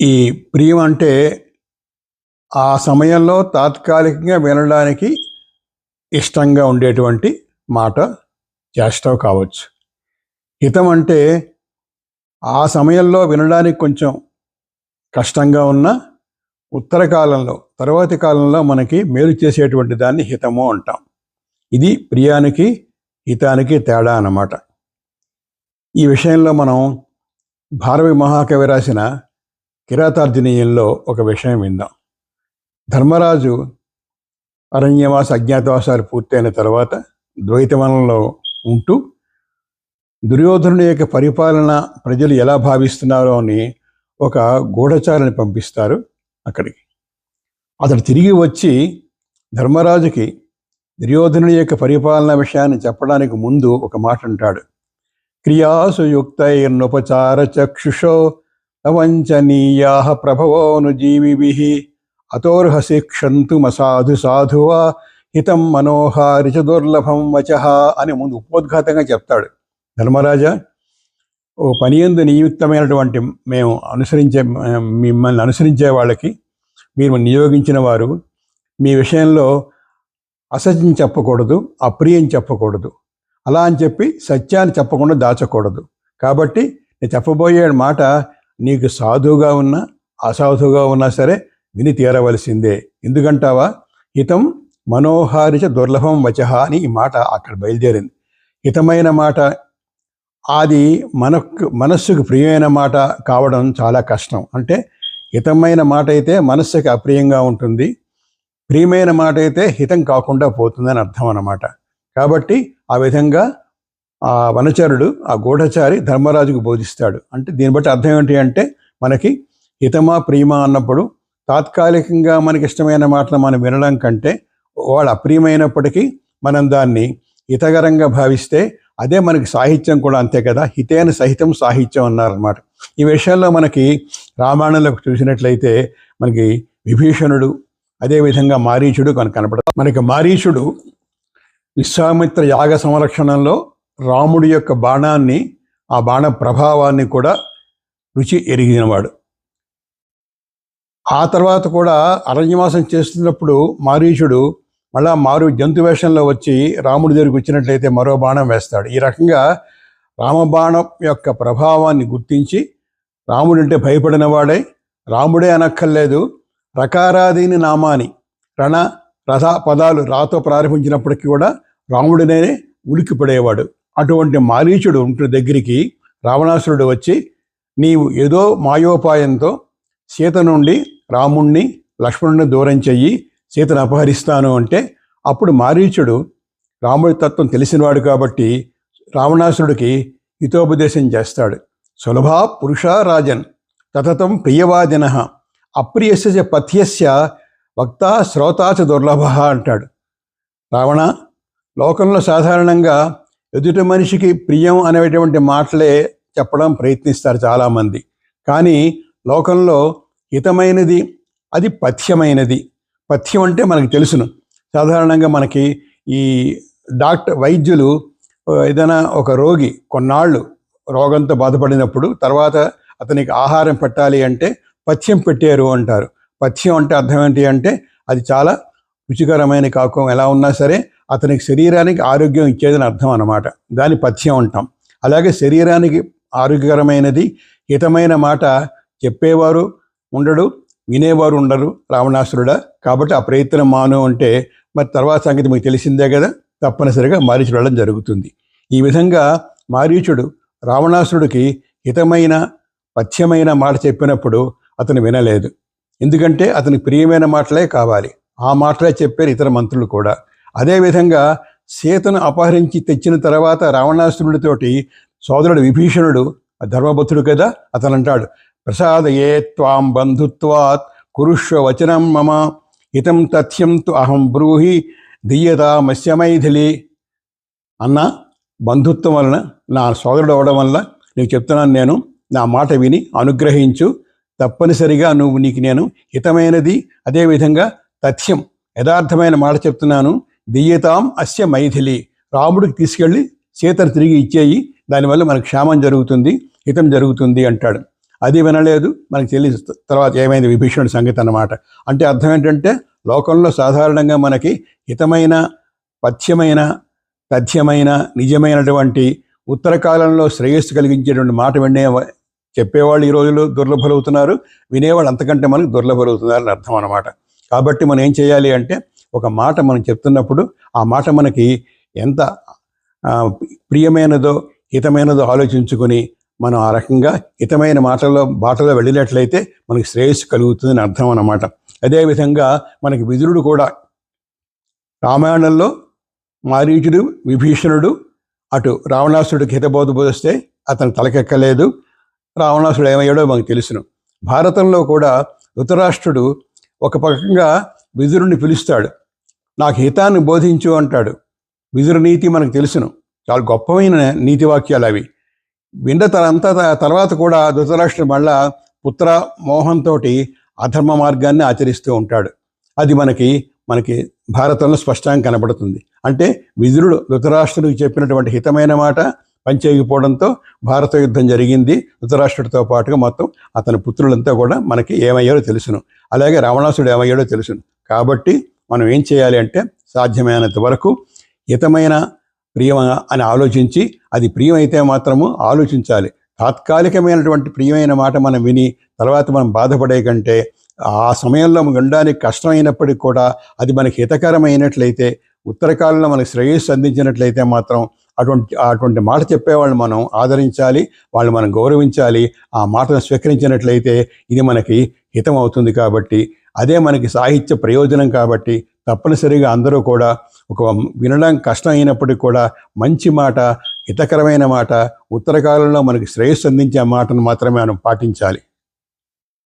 ఈ ప్రియం అంటే ఆ సమయంలో తాత్కాలికంగా వినడానికి ఇష్టంగా ఉండేటువంటి మాట చేష్టం కావచ్చు. హితం అంటే ఆ సమయంలో వినడానికి కొంచెం కష్టంగా ఉన్న ఉత్తర కాలంలో తర్వాతి కాలంలో మనకి మేలు చేసేటువంటి దాన్ని హితము అంటాం. ఇది ప్రియానికి హితానికి తేడా అన్నమాట. ఈ విషయంలో మనం భారవి మహాకవి రాసిన కిరాతార్జునీయంలో ఒక విషయం విందాం. ధర్మరాజు అరణ్యవాస అజ్ఞాతవాసాలు పూర్తయిన తర్వాత ద్వైతవనంలో ఉంటూ దుర్యోధనుడి యొక్క పరిపాలన ప్రజలు ఎలా భావిస్తున్నారో అని ఒక గూఢచారిని పంపిస్తారు అక్కడికి. అతడు తిరిగి వచ్చి ధర్మరాజుకి దుర్యోధనుడి యొక్క పరిపాలన విషయాన్ని చెప్పడానికి ముందు ఒక మాట అంటాడు క్రియాసు యుక్తైర్నుపచార చక్షుషో అవంచనీయా ప్రభవోనుజీవిభి అతోర్హసి క్షంతుమసాధు సాధువా హితం మనోహారి చ దుర్లభం వచ అని ముందు ఉపోద్ఘాతంగా చెప్తాడు. ధర్మరాజా ఓ పనియందు నియుక్తమైనటువంటి మేము అనుసరించే మిమ్మల్ని అనుసరించే వాళ్ళకి మీరు నియోగించిన వారు మీ విషయంలో అసత్యం చెప్పకూడదు అప్రియం చెప్పకూడదు. అలా అని చెప్పి సత్యాన్ని చెప్పకుండా దాచకూడదు. కాబట్టి నేను చెప్పబోయే మాట నీకు సాధువుగా ఉన్నా అసాధువుగా ఉన్నా సరే విని తీరవలసిందే. ఎందుకంటావా? హితం మనోహారిచ దుర్లభం వచహ అని ఈ మాట అక్కడ బయలుదేరింది. హితమైన మాట అది మనకు మనస్సుకు ప్రియమైన మాట కావడం చాలా కష్టం. అంటే హితమైన మాట అయితే మనస్సుకి అప్రియంగా ఉంటుంది. ప్రియమైన మాట అయితే హితం కాకుండా పోతుందని అర్థం అన్నమాట. కాబట్టి ఆ విధంగా ఆ వనచరుడు ఆ గూఢచారి ధర్మరాజుకు బోధిస్తాడు. అంటే దీన్ని బట్టి అర్థం ఏంటి అంటే మనకి హితమా ప్రియమా అన్నప్పుడు తాత్కాలికంగా మనకి ఇష్టమైన మాటలు మనం వినడం కంటే వాళ్ళు అప్రియమైనప్పటికీ మనం దాన్ని హితకరంగా భావిస్తే అదే మనకి సాహిత్యం కూడా అంతే కదా. హితేన సహితం సాహిత్యం అన్నారన్నమాట. ఈ విషయాల్లో మనకి రామాయణంలో చూసినట్లయితే మనకి విభీషణుడు అదేవిధంగా మారీచుడు కనుక కనపడతాడు మనకి మారీచుడు విశ్వామిత్ర యాగ సంరక్షణలో రాముడి యొక్క బాణాన్ని ఆ బాణ ప్రభావాన్ని కూడా రుచి ఎరిగినవాడు. ఆ తర్వాత కూడా అరణ్యవాసం చేస్తున్నప్పుడు మారీచుడు మళ్ళా మారు జంతు వేషంలో వచ్చి రాముడి దగ్గరికి వచ్చినట్లయితే మరో బాణం వేస్తాడు. ఈ రకంగా రామబాణం యొక్క ప్రభావాన్ని గుర్తించి రాముడంటే భయపడిన వాడే రాముడే అనక్కర్లేదు. రకారాదీని నామాని రణ రథ పదాలు రాతో ప్రారంభించినప్పటికీ కూడా రాముడినే ఉలిక్కిపడేవాడు. అటువంటి మారీచుడు ఉంటున్న దగ్గరికి రావణాసురుడు వచ్చి నీవు ఏదో మాయోపాయంతో సీత నుండి రాముణ్ణి లక్ష్మణుని దూరం చెయ్యి సీతను అపహరిస్తాను అంటే అప్పుడు మారీచుడు రాముడి తత్వం తెలిసినవాడు కాబట్టి రావణాసురుడికి హితోపదేశం చేస్తాడు. సులభా పురుషారాజన్ తతతం ప్రియవాదిన అప్రియస్య పథ్యస్య వక్త శ్రోతాచ దుర్లభ అంటాడు. రావణ లోకంలో సాధారణంగా ఎదుటి మనిషికి ప్రియం అనేటువంటి మాటలే చెప్పడం ప్రయత్నిస్తారు చాలామంది. కానీ లోకంలో హితమైనది అది పథ్యమైనది. పథ్యం అంటే మనకు తెలుసును. సాధారణంగా మనకి ఈ డాక్టర్ వైద్యులు ఏదైనా ఒక రోగి కొన్నాళ్ళు రోగంతో బాధపడినప్పుడు తర్వాత అతనికి ఆహారం పెట్టాలి అంటే పథ్యం పెట్టారు అంటారు. పథ్యం అంటే అర్థం ఏంటి అంటే అది చాలా రుచికరమైన కాకం. ఎలా ఉన్నా సరే అతనికి శరీరానికి ఆరోగ్యం ఇచ్చేదని అర్థం అన్నమాట. దాని పథ్యం అంటాం. అలాగే శరీరానికి ఆరోగ్యకరమైనది హితమైన మాట చెప్పేవారు ఉండడు వినేవారు ఉండరు రావణాసురుడా. కాబట్టి ఆ ప్రయత్నం మాను అంటే మరి తర్వాత సంగతి మీకు తెలిసిందే కదా తప్పనిసరిగా మారీచుడు వెళ్ళడం జరుగుతుంది. ఈ విధంగా మారీచుడు రావణాసురుడికి హితమైన పథ్యమైన మాట చెప్పినప్పుడు అతను వినలేదు. ఎందుకంటే అతనికి ప్రియమైన మాటలే కావాలి. ఆ మాటలే చెప్పారు ఇతర మంత్రులు కూడా. అదేవిధంగా సీతను అపహరించి తెచ్చిన తర్వాత రావణాసురుడితోటి సోదరుడు విభీషణుడు ఆ కదా అతను అంటాడు ప్రసాదయే త్వాం బంధుత్వాత్ కురుష్వ వచనం మమ హితం తథ్యం తు అహం బ్రూహి దియ్యత మత్స్యమైథిలి అన్న బంధుత్వం వలన నా సోదరుడు అవడం వల్ల నీకు చెప్తున్నాను నేను నా మాట విని అనుగ్రహించు. తప్పనిసరిగా నువ్వు నీకు నేను హితమైనది అదేవిధంగా తథ్యం యథార్థమైన మాట చెప్తున్నాను. దియ్యతాం అస్య మైథిలి. రాముడికి తీసుకెళ్ళి సీతను తిరిగి ఇచ్చేయి. దానివల్ల మనకు క్షేమం జరుగుతుంది హితం జరుగుతుంది అంటాడు. అది వినలేదు మనకి తెలియ తర్వాత ఏమైంది? విభీషణుడి సంగతి అన్నమాట. అంటే అర్థం ఏంటంటే లోకంలో సాధారణంగా మనకి హితమైన పథ్యమైన తథ్యమైన నిజమైనటువంటి ఉత్తర కాలంలో శ్రేయస్సు కలిగించేటువంటి మాట వినే చెప్పేవాళ్ళు ఈ రోజుల్లో దుర్లభలవుతున్నారు. వినేవాళ్ళు అంతకంటే మనకు దుర్లభలవుతున్నారని అర్థం అన్నమాట. కాబట్టి మనం ఏం చేయాలి అంటే ఒక మాట మనం చెప్తున్నప్పుడు ఆ మాట మనకి ఎంత ప్రియమైనదో హితమైనదో ఆలోచించుకొని మనం ఆ రకంగా హితమైన మాటల్లో బాటలో వెళ్ళినట్లయితే మనకి శ్రేయస్సు కలుగుతుందని అర్థం అన్నమాట. అదేవిధంగా మనకి విదురుడు కూడా రామాయణంలో మారీచుడు విభీషణుడు అటు రావణాసుడికి హితబోధ బోధిస్తే అతను తలకెక్కలేదు. రావణాసుడు ఏమయ్యాడో మనకు తెలుసును. భారతంలో కూడా ధృతరాష్ట్రుడు ఒక పకంగా విదురుని పిలుస్తాడు. నాకు హితాన్ని బోధించు అంటాడు. విదురు నీతి మనకు తెలుసును. చాలా గొప్పమైన నీతి వాక్యాలు అవి విన్న తనంతా తర్వాత కూడా ధృతరాష్ట్రుడు మళ్ళా పుత్ర మోహంతో అధర్మ మార్గాన్ని ఆచరిస్తూ ఉంటాడు. అది మనకి మనకి భారతంలో స్పష్టంగా కనబడుతుంది. అంటే విదురుడు ధృతరాష్ట్రుడికి చెప్పినటువంటి హితమైన మాట పంచేగిపోవడంతో భారత యుద్ధం జరిగింది. ధృతరాష్ట్రుడితో పాటుగా మొత్తం అతని పుత్రులంతా కూడా మనకి ఏమయ్యాడో తెలుసును. అలాగే రావణాసుడు ఏమయ్యాడో తెలుసును. కాబట్టి మనం ఏం చేయాలి అంటే సాధ్యమైనంత వరకు హితమైన ప్రియం అని ఆలోచించి అది ప్రియమైతే మాత్రము ఆలోచించాలి. తాత్కాలికమైనటువంటి ప్రియమైన మాట మనం విని తర్వాత మనం బాధపడే కంటే ఆ సమయంలో ఉండడానికి కష్టమైనప్పటికీ కూడా అది మనకి హితకరమైనట్లయితే ఉత్తరకాలంలో మనకి శ్రేయస్సు అందించినట్లయితే మాత్రం అటువంటి అటువంటి మాట చెప్పేవాళ్ళు మనం ఆదరించాలి వాళ్ళు మనం గౌరవించాలి ఆ మాటను స్వీకరించినట్లయితే ఇది మనకి హితం అవుతుంది కాబట్టి అదే మనకి సాహిత్య ప్రయోజనం కాబట్టి తప్పనిసరిగా అందరూ కూడా ఒక వినడం కష్టం అయినప్పటికీ కూడా మంచి మాట హితకరమైన మాట ఉత్తరకాలంలో మనకి శ్రేయస్సు అందించే మాటను మాత్రమే మనం పాటించాలి.